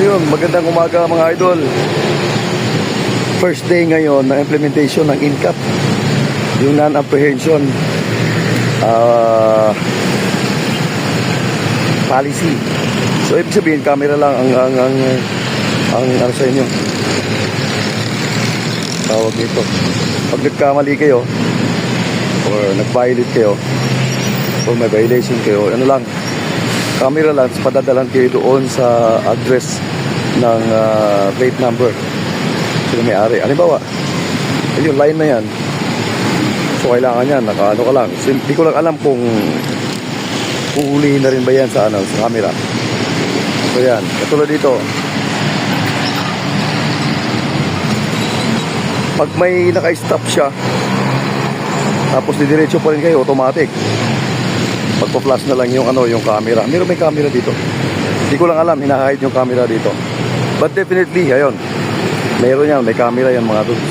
ayun, magandang umaga mga idol. First day ngayon ng implementation ng INCAP. Yung non-apprehension ah, policy. So, ibig sabihin, camera lang ang, ang, ang, ang, ano sa inyo. Tawag dito. Pag nagkamali kayo, or nag-violate kayo, or may violation kayo, ano lang, camera lang, padadalan kayo doon sa address ng ah, plate number. Sino may-ari. Halimbawa, yung line na yan, so kailangan yan, nakaano ka lang. Hindi ko lang alam kung kung hulihin na rin ba yan sa, ano, sa camera. So yan, katulad dito. Pag may naka-stop siya, tapos didiretso pa rin kayo, automatic. Magpa-flash na lang yung ano, yung camera. Meron may camera dito. Hindi ko lang alam, hinahide yung camera dito. But definitely, ayun. Meron yan, may camera yan mga dudes.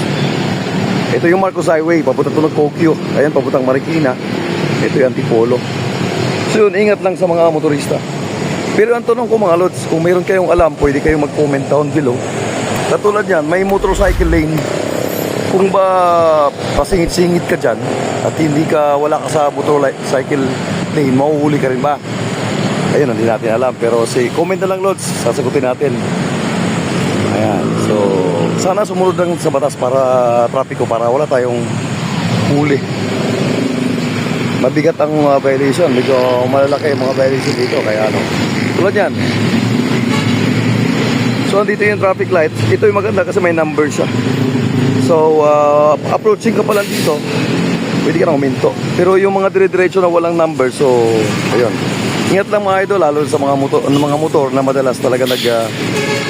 Ito yung Marcos Highway, papunta to ng Kokyo. Ayan, papuntang Marikina. Ito yung Antipolo. So yun, ingat lang sa mga motorista. Pero ang tanong ko mga lods, kung meron kayong alam, pwede kayong mag-comment down below. Katulad yan, may motorcycle lane. Kung ba pasingit-singit ka dyan at hindi ka, wala ka sa motorcycle lane, mahuhuli ka rin ba? Ayun, hindi natin alam. Pero si comment na lang lods, sasagutin natin. Ayan, so sana sumunod lang sa batas para trapiko para wala tayong huli. Mabigat ang mga violation, medyo malalaki ang mga violation dito kaya ano. Tulad yan. So andito yung traffic light. Ito yung maganda kasi may number siya. So uh, approaching ka pa lang dito, pwede ka na huminto. Pero yung mga dire-diretso na walang number, so ayun. Ingat lang mga idol, lalo sa mga motor, ano, mga motor na madalas talaga nag, uh,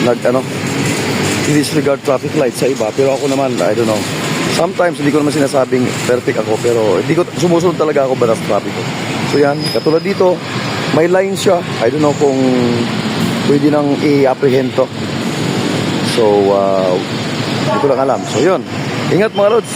nag ano, disregard traffic light sa iba. Pero ako naman, I don't know. Sometimes, hindi ko naman sinasabing perfect ako, pero hindi ko, sumusunod talaga ako batas traffic ko. So yan, katulad dito, may line siya. I don't know kung pwede nang i-apprehend to. So, uh, hindi ko lang alam. So yun, ingat mga lods.